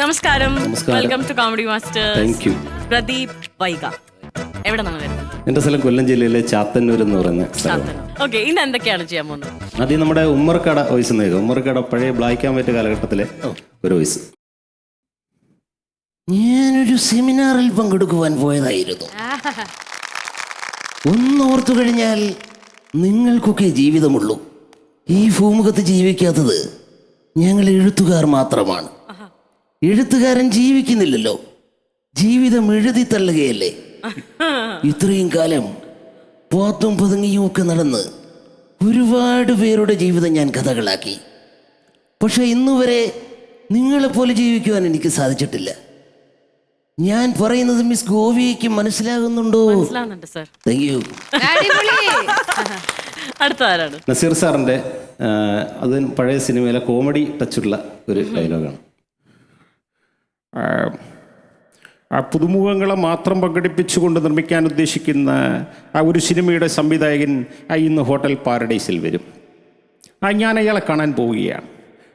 നമസ്കാരം. നമസ്കാരം. Welcome to comedy master Pradeep Vaiga. എവിടെ നിന്നാണ് വരുന്നത്? എന്റെ സ്ഥലം കൊല്ലം ജില്ലയിലെ ചാത്തന്നൂർ എന്ന് പറയുന്ന സ്ഥലമാണ്. ഓക്കെ ഇന്ന് എന്തൊക്കെയാണ് ചെയ്യാൻ പോകുന്നത്? ആദ്യം നമ്മുടെ ഉമ്മർക്കട വോയിസ് എന്ന് കേൾക്കാം. ഉമ്മർക്കട പഴയ ബ്ലാക്ക് ആൻഡ് വൈറ്റ് കാലഘട്ടത്തിലെ ഒരു വോയിസ്. ഞാനൊരു സെമിനാറിൽ പങ്കെടുക്കുവാൻ പോയതായിരുന്നു. ഒന്നോർത്തു കഴിഞ്ഞാൽ നിങ്ങൾക്കൊക്കെ ജീവിതമുള്ളൂ. ഈ ഭൂമുഖത്ത് ജീവിക്കാത്തത് ഞങ്ങൾ എഴുത്തുകാർ മാത്രമാണ്. എഴുത്തുകാരൻ ജീവിക്കുന്നില്ലല്ലോ. ജീവിതം എഴുതി തള്ളുകയല്ലേ. ഇത്രയും കാലം പോത്തും പുതുങ്ങിയും ഒക്കെ നടന്ന് ഒരുപാട് പേരുടെ ജീവിതം ഞാൻ കഥകളാക്കി. പക്ഷെ ഇന്നുവരെ നിങ്ങളെപ്പോലെ ജീവിക്കുവാൻ എനിക്ക് സാധിച്ചിട്ടില്ല. ഞാൻ പറയുന്നത് മിസ് ഗോവിക്ക് മനസ്സിലാകുന്നുണ്ടോ? താങ്ക് യു നസീർ സാറിന്റെ അത് പഴയ സിനിമയിലെ കോമഡി ടച്ചുള്ള ഒരു ഡയലോഗാണ്. ആ, പുതുമുഖങ്ങളെ മാത്രം പങ്കെടുപ്പിച്ചുകൊണ്ട് നിർമ്മിക്കാൻ ഉദ്ദേശിക്കുന്ന ആ ഒരു സിനിമയുടെ സംവിധായകൻ ആ ഇന്ന് ഹോട്ടൽ പാരഡൈസിൽ വരും. ആ ഞാൻ അയാളെ കാണാൻ പോവുകയാണ്.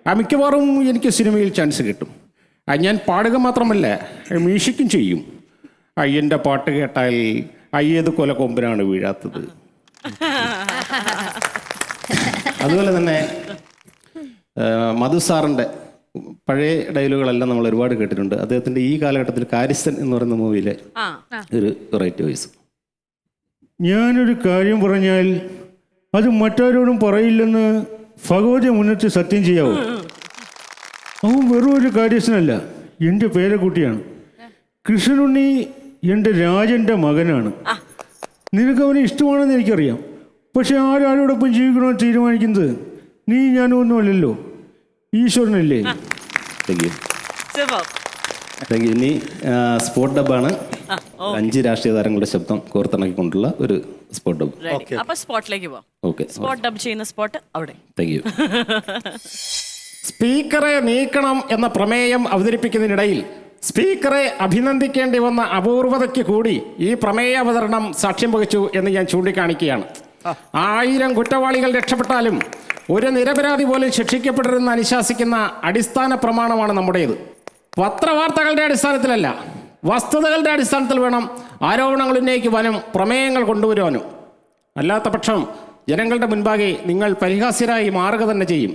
ആ മിക്കവാറും എനിക്ക് സിനിമയിൽ ചാൻസ് കിട്ടും. ആ ഞാൻ പാടുക മാത്രമല്ല മ്യൂസിക്കും ചെയ്യും. എന്റെ പാട്ട് കേട്ടാൽ ഏത് കൊല കൊമ്പനാണ് വീഴാത്തത്? അതുപോലെ തന്നെ മധു സാറിന്റെ പഴയ ഡയലോഗുകളെല്ലാം നമ്മൾ ഒരുപാട് കേട്ടിട്ടുണ്ട്. അദ്ദേഹത്തിന്റെ ഈ കാലഘട്ടത്തിൽ കാരിസ്ഥൻ എന്ന് പറയുന്ന മൂവിയിലെ ആ. ഒരു വെറൈറ്റി വോയിസ്. ഞാനൊരു കാര്യം പറഞ്ഞാൽ അത് മറ്റാരോടും പറയില്ലെന്ന് ഭഗവതി മുന്നിട്ട് സത്യം ചെയ്യാവും? അവൻ വെറും ഒരു കാര്യസ്ഥനല്ല എന്റെ പേരക്കുട്ടിയാണ്. കൃഷ്ണനുണ്ണി എന്റെ രാജന്റെ മകനാണ്. നിനക്ക് അവനെ ഇഷ്ടമാണെന്ന് എനിക്കറിയാം. പക്ഷെ ആരാരോടൊപ്പം ജീവിക്കണമെന്ന് തീരുമാനിക്കുന്നത് നീ ഞാനും ഒന്നുമല്ലല്ലോ. ഈശ്വരനല്ലേ? Thank you super thank you ഇനി സ്പോട്ട് ഡബ്ബാണ് അഞ്ച് രാഷ്ട്രീയ താരങ്ങളുടെ ശബ്ദം കോർത്തിണക്കിക്കൊണ്ടുള്ള ഒരു സ്പോട്ട് ഡബ് റെഡി അപ്പൊ സ്പോട്ടിലേക്ക് പോവാം. ഓക്കെ സ്പോട്ട് ഡബ് ചെയ്യുന്ന സ്പോട്ട് അവിടെ. താങ്ക് യു സ്പീക്കറെ നീക്കണം എന്ന പ്രമേയം അവതരിപ്പിക്കുന്നതിനിടയിൽ സ്പീക്കറെ അഭിനന്ദിക്കേണ്ടി വന്ന അപൂർവതയ്ക്ക് കൂടി ഈ പ്രമേയ അവതരണം സാക്ഷ്യം വഹിച്ചു എന്ന് ഞാൻ ചൂണ്ടിക്കാണിക്കുകയാണ്. ആയിരം കുറ്റവാളികൾ രക്ഷപ്പെട്ടാലും ഒരു നിരപരാധി പോലും ശിക്ഷിക്കപ്പെടരുതെന്ന് അനുശാസിക്കുന്ന അടിസ്ഥാന പ്രമാണമാണ് നമ്മുടേത്. പത്രവാർത്തകളുടെ അടിസ്ഥാനത്തിലല്ല വസ്തുതകളുടെ അടിസ്ഥാനത്തിൽ വേണം ആരോപണങ്ങൾ ഉന്നയിക്കുവാനും പ്രമേയങ്ങൾ കൊണ്ടുവരുവാനും. അല്ലാത്ത പക്ഷം ജനങ്ങളുടെ മുൻപാകെ നിങ്ങൾ പരിഹാസ്യരായി മാറുക തന്നെ ചെയ്യും.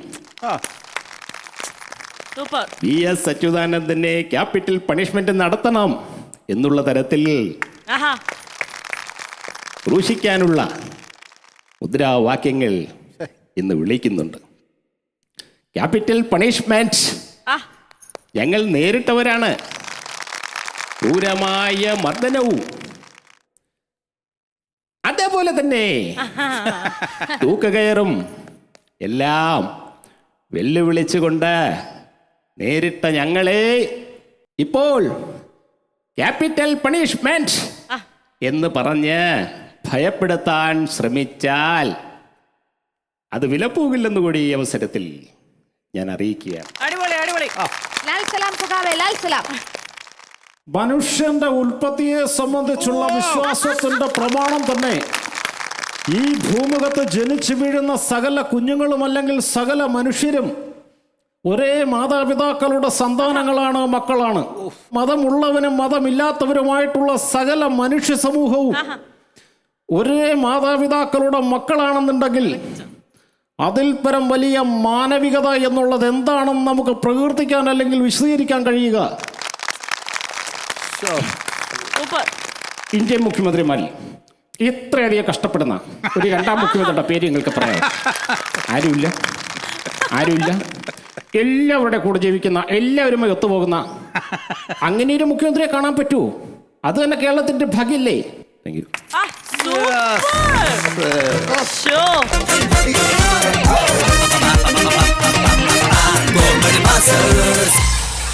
സൂപ്പർ. വി എസ് അച്യുതാനന്ദനെ ക്യാപിറ്റൽ പണിഷ്മെന്റ് നടത്തണം എന്നുള്ള തരത്തിൽ ആഹാ. ക്രൂശിക്കാനുള്ള മുദ്രാവാക്യങ്ങൾ ഇന്ന് വിളിക്കുന്നുണ്ട്. ക്യാപിറ്റൽ പണിഷ്മെന്റ് ഞങ്ങൾ നേരിട്ടവരാണ്. ക്രൂരമായ മർദ്ദനവും. അതേപോലെ തന്നെ തൂക്കുകയറും. എല്ലാം വെല്ലുവിളിച്ചുകൊണ്ട് നേരിട്ട ഞങ്ങളെ ഇപ്പോൾ ക്യാപിറ്റൽ പണിഷ്മെന്റ് എന്ന് പറഞ്ഞ് ഭയപ്പെടുത്താൻ ശ്രമിച്ചാൽ അത് വിലപ്പോകില്ലെന്ന് കൂടി ഈ അവസരത്തിൽ ഞാൻ അറിയിക്കുക അടിപൊളി അടിപൊളി. ലാൽ സലാം സുഖാവേ ലാൽ സലാം. മനുഷ്യന്റെ ഉൽപ്പത്തിയെ സംബന്ധിച്ചുള്ള വിശ്വാസത്തിന്റെ പ്രമാണം തന്നെ ഈ ഭൂമുഖത്ത് ജനിച്ചു വീഴുന്ന സകല കുഞ്ഞുങ്ങളും അല്ലെങ്കിൽ സകല മനുഷ്യരും ഒരേ മാതാപിതാക്കളുടെ സന്താനങ്ങളാണ് മക്കളാണ്. മതമുള്ളവനും മതമില്ലാത്തവരുമായിട്ടുള്ള സകല മനുഷ്യ സമൂഹവും ഒരേ മാതാപിതാക്കളുടെ മക്കളാണെന്നുണ്ടെങ്കിൽ അതിൽ പരം വലിയ മാനവികത എന്നുള്ളത് എന്താണെന്ന് നമുക്ക് പ്രകീർത്തിക്കാൻ അല്ലെങ്കിൽ വിശദീകരിക്കാൻ കഴിയുക? സൂപ്പർ. ഇന്ത്യൻ മുഖ്യമന്ത്രിമാരിൽ ഇത്രയധികം കഷ്ടപ്പെടുന്ന ഒരു രണ്ടാം മുഖ്യമന്ത്രിയുടെ പേര് നിങ്ങൾക്ക് പറയാം. ആരുമില്ല? ആരുമില്ല? എല്ലാവരുടെ കൂടെ ജീവിക്കുന്ന എല്ലാവരുമായി ഒത്തുപോകുന്ന അങ്ങനെ ഒരു മുഖ്യമന്ത്രിയെ കാണാൻ പറ്റുമോ? അത് തന്നെ കേരളത്തിന്റെ ഭാഗ്യല്ലേ? Thank you pasarás